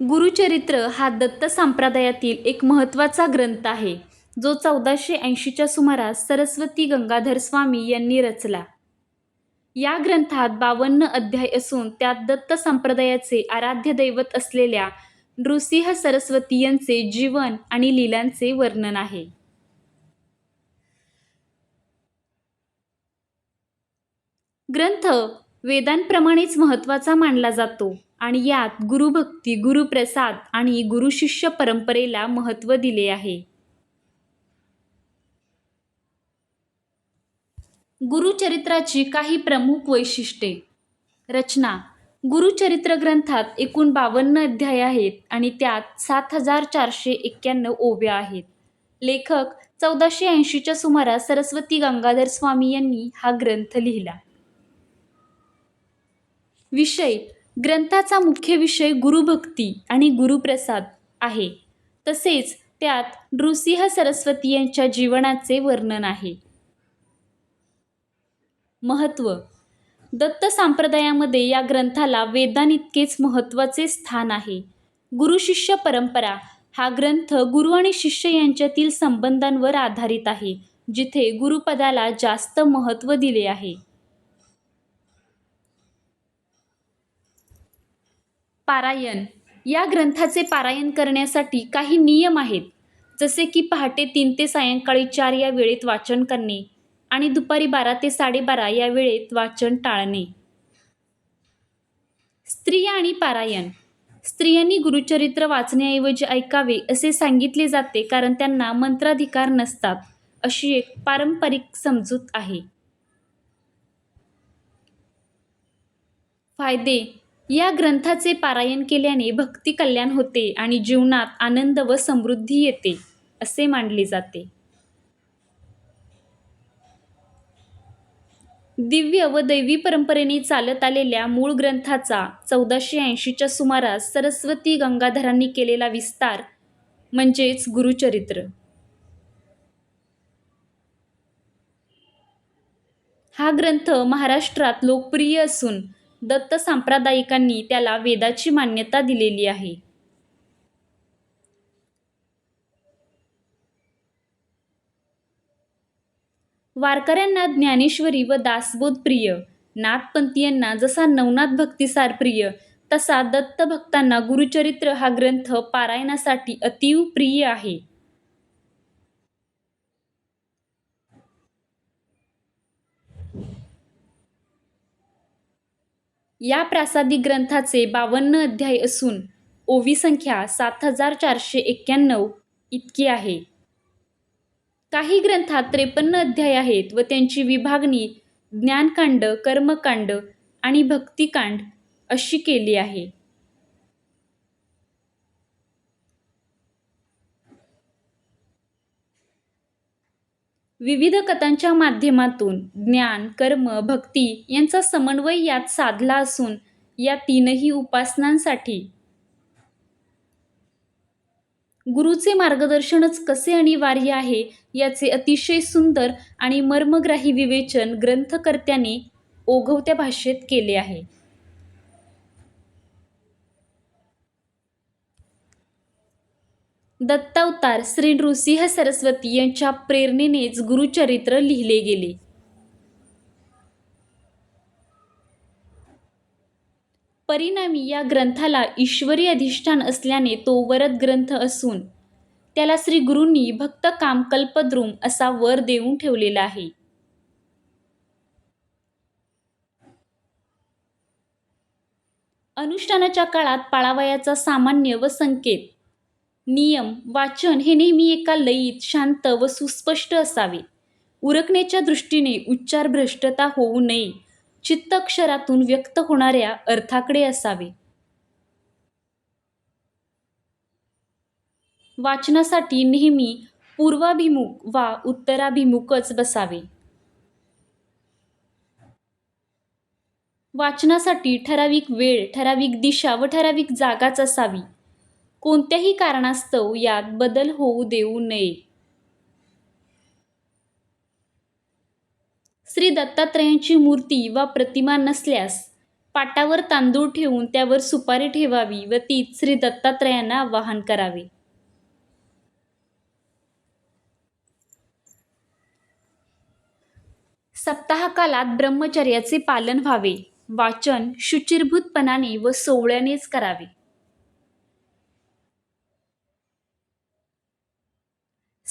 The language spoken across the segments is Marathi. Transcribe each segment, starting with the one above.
गुरुचरित्र हा दत्त संप्रदायातील एक महत्त्वाचा ग्रंथ आहे जो चौदाशे ऐंशीच्या सुमारास सरस्वती गंगाधर स्वामी यांनी रचला. या ग्रंथात बावन्न अध्याय असून त्यात दत्त संप्रदायाचे आराध्य दैवत असलेल्या नृसिंह सरस्वती यांचे जीवन आणि लीलांचे वर्णन आहे. ग्रंथ वेदांप्रमाणेच महत्त्वाचा मानला जातो. आणि यात गुरुभक्ती गुरुप्रसाद आणि गुरुशिष्य परंपरेला महत्त्व दिले आहे. गुरुचरित्राची काही प्रमुख वैशिष्ट्ये. रचना. गुरुचरित्र ग्रंथात एकूण बावन्न अध्याय आहेत आणि त्यात सात हजार चारशे एक्क्याण्णव ओव्या आहेत. लेखक चौदाशे ऐंशीच्या सुमारास सरस्वती गंगाधर स्वामी यांनी हा ग्रंथ लिहिला. विषय. ग्रंथाचा मुख्य विषय गुरुभक्ती आणि गुरुप्रसाद आहे. तसेच त्यात नृसिंह सरस्वती यांच्या जीवनाचे वर्णन आहे. महत्त्व दत्त संप्रदायामध्ये या ग्रंथाला वेदांइतकेच महत्त्वाचे स्थान आहे. गुरुशिष्य परंपरा हा ग्रंथ गुरु आणि शिष्य यांच्यातील संबंधांवर आधारित आहे जिथे गुरुपदाला जास्त महत्त्व दिले आहे. पारायण. या ग्रंथाचे पारायण करण्यासाठी काही नियम आहेत. जसे की पहाटे तीन ते सायंकाळी चार या वेळेत वाचन करणे आणि दुपारी बारा ते साडेबारा या वेळेत वाचन टाळणे. स्त्रिया आणि पारायण. स्त्रियांनी गुरुचरित्र वाचण्याऐवजी ऐकावे असे सांगितले जाते कारण त्यांना मंत्राधिकार नसतात अशी एक पारंपरिक समजूत आहे. फायदे. या ग्रंथाचे पारायण केल्याने भक्ती कल्याण होते आणि जीवनात आनंद व समृद्धी येते असे मानले जाते. दिव्य व दैवी परंपरेने चालत आलेल्या मूळ ग्रंथाचा चौदाशे ऐंशीच्या सुमारास सरस्वती गंगाधरांनी केलेला विस्तार म्हणजेच गुरुचरित्र. हा ग्रंथ महाराष्ट्रात लोकप्रिय असून दत्त सांप्रदायिकांनी त्याला वेदाची मान्यता दिलेली आहे. वारकऱ्यांना ज्ञानेश्वरी व दासबोध प्रिय नाथपंथीयांना जसा नवनाथ भक्तिसार प्रिय तसा दत्त भक्तांना गुरुचरित्र हा ग्रंथ पारायणासाठी अतीव प्रिय आहे. या प्रासादिक ग्रंथाचे बावन्न अध्याय असून ओवी संख्या सात हजार चारशे एक्क्याण्णव इतकी आहे. काही ग्रंथात त्रेपन्न अध्याय आहेत व त्यांची विभागणी ज्ञानकांड कर्मकांड आणि भक्तिकांड अशी केली आहे. विविध कथांच्या माध्यमातून ज्ञान कर्म भक्ती यांचा समन्वय यात साधला असून या तीनही उपासनांसाठी गुरुचे मार्गदर्शनच कसे अनिवार्य आहे याचे अतिशय सुंदर आणि मर्मग्राही विवेचन ग्रंथकर्त्याने ओघवत्या भाषेत केले आहे. दत्तावतार श्री नृसिंह सरस्वती यांच्या प्रेरणेनेच गुरुचरित्र लिहिले गेले. परिणामी या ग्रंथाला ईश्वरी अधिष्ठान असल्याने तो वरद ग्रंथ असून त्याला श्री गुरूंनी भक्त काम कल्पद्रुम असा वर देऊन ठेवलेला आहे. अनुष्ठानाच्या काळात पाळावयाचा सामान्य व संकेत नियम वाचन हे नेहमी एका लयीत शांत व सुस्पष्ट असावे. उरकण्याच्या दृष्टीने उच्चार भ्रष्टता होऊ नये चित्तक्षरातून व्यक्त होणाऱ्या अर्थाकडे असावे. वाचनासाठी नेहमी पूर्वाभिमुख वा उत्तराभिमुखच बसावे. वाचनासाठी ठराविक वेळ ठराविक दिशा व ठराविक जागाच असावी. कोणत्याही कारणास्तव यात बदल होऊ देऊ नये. श्री दत्तात्रयांची मूर्ती वा प्रतिमा नसल्यास पाटावर तांदूळ ठेवून त्यावर सुपारी ठेवावी व तीच श्री दत्तात्रयांना आवाहन करावे. सप्ताहकालात ब्रह्मचर्याचे पालन व्हावे. वाचन शुचिर्भूतपणाने व सोवळ्यानेच करावे.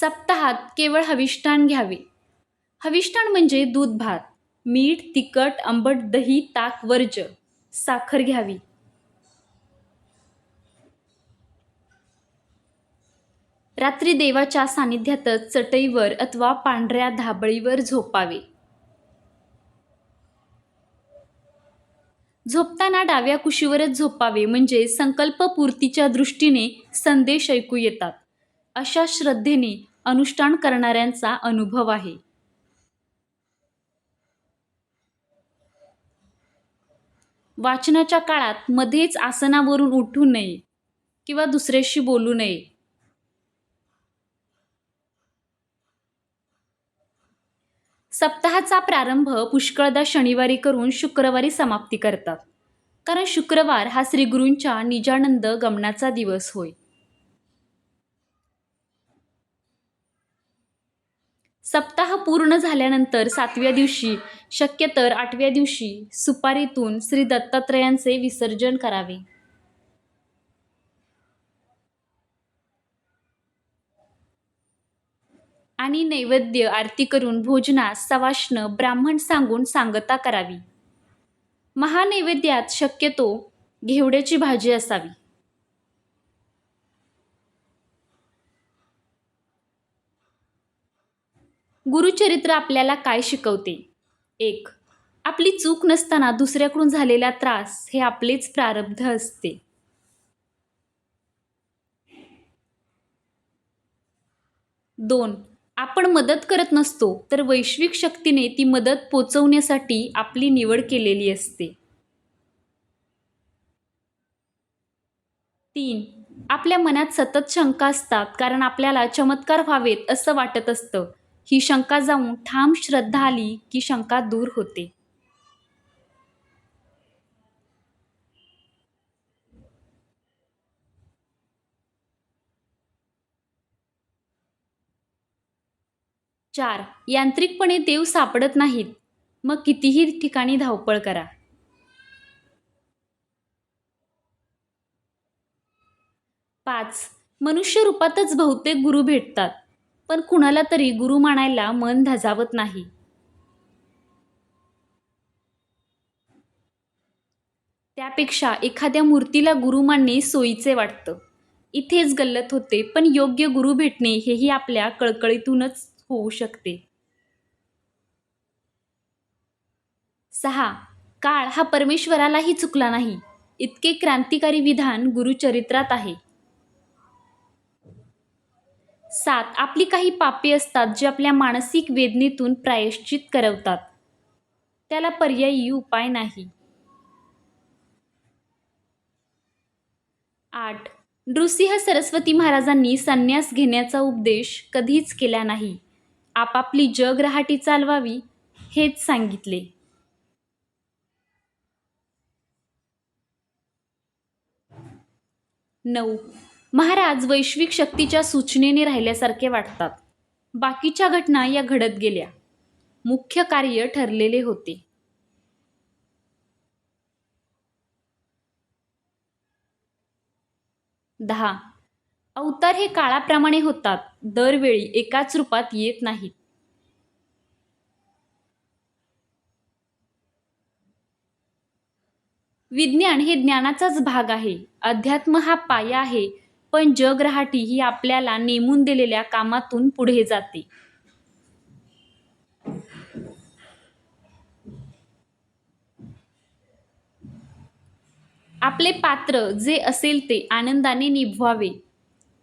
सप्ताहात केवळ हविष्ठान घ्यावे. हविष्ठान म्हणजे दूध भात मीठ तिखट आंबट दही ताक वर्ज साखर घ्यावी. रात्री देवाच्या सानिध्यातच चटईवर अथवा पांढऱ्या धाबळीवर झोपावे. झोपताना डाव्या कुशीवरच झोपावे म्हणजे संकल्पपूर्तीच्या दृष्टीने संदेश ऐकू येतात. अशा श्रद्धेने अनुष्ठान करणाऱ्यांचा अनुभव आहे. वाचनाच्या काळात मध्येच आसनावरून उठू नये किंवा दुसऱ्याशी बोलू नये. सप्ताहाचा प्रारंभ पुष्कळदा शनिवारी करून शुक्रवारी समाप्ती करतात. कारण शुक्रवार हा श्रीगुरूंच्या निजानंद गमनाचा दिवस होय. सप्ताह पूर्ण झाल्यानंतर सातव्या दिवशी शक्यतर आठव्या दिवशी सुपारीतून श्री दत्तात्रयांचे विसर्जन करावे. आणि नैवेद्य आरती करून भोजनास सवाष्ण ब्राह्मण सांगून सांगता करावी. महानैवेद्यात शक्यतो घेवड्याची भाजी असावी. गुरुचरित्र आपल्याला काय शिकवते? एक आपली चूक नसताना दुसऱ्याकडून झालेला त्रास हे आपलेच प्रारब्ध असते. दोन आपण मदत करत नसतो तर वैश्विक शक्तीने ती मदत पोचवण्यासाठी आपली निवड केलेली असते. तीन आपल्या मनात सतत शंका असतात कारण आपल्याला चमत्कार व्हावेत असं वाटत असतं. ही शंका जाऊन ठाम श्रद्धा आली की शंका दूर होते. चार यांत्रिकपणे देव सापडत नाहीत. मग कितीही ठिकाणी धावपळ करा. पाच मनुष्य रूपातच बहुतेक गुरु भेटतात. पण कुणाला तरी गुरु मानायला मन धजावत नाही. त्यापेक्षा एखाद्या मूर्तीला गुरु मानणे सोयीचे वाटतं. इथेच गल्लत होते पण योग्य गुरु भेटणे हेही आपल्या कळकळीतूनच होऊ शकते. सहा. काळ हा परमेश्वरालाही चुकला नाही. इतके क्रांतिकारी विधान गुरुचरित्रात आहे. सात. आपली काही पापे असतात जे आपल्या मानसिक वेदनेतून प्रायश्चित करवतात. त्याला पर्यायी उपाय नाही. आठ. नृसिंह सरस्वती महाराजांनी संन्यास घेण्याचा उपदेश कधीच केला नाही. आपापली जग रहाटी चालवावी हेच सांगितले. नऊ. महाराज वैश्विक शक्तीच्या सूचनेने राहिल्यासारखे वाटतात. बाकीच्या घटना या घडत गेल्या. मुख्य कार्य ठरलेले होते. दहा. अवतार हे काळाप्रमाणे होतात. दरवेळी एकाच रूपात येत नाहीत. विज्ञान हे ज्ञानाचाच भाग आहे. अध्यात्म हा पाया आहे. पण जगरहाटी ही आपल्याला नेमून दिलेल्या कामातून पुढे जाते. आपले पात्र जे असेल ते आनंदाने निभवावे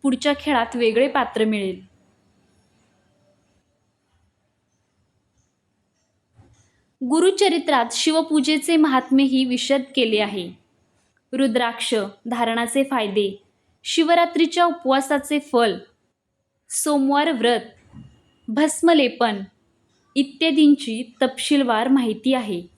पुढच्या खेळात वेगळे पात्र मिळेल. गुरुचरित्रात शिवपूजेचे महात्म्यही विशद केले आहे. रुद्राक्ष धारणाचे फायदे शिवरात्रीच्या उपवासाचे फल सोमवार व्रत भस्मलेपन इत्यादींची तपशीलवार माहिती आहे.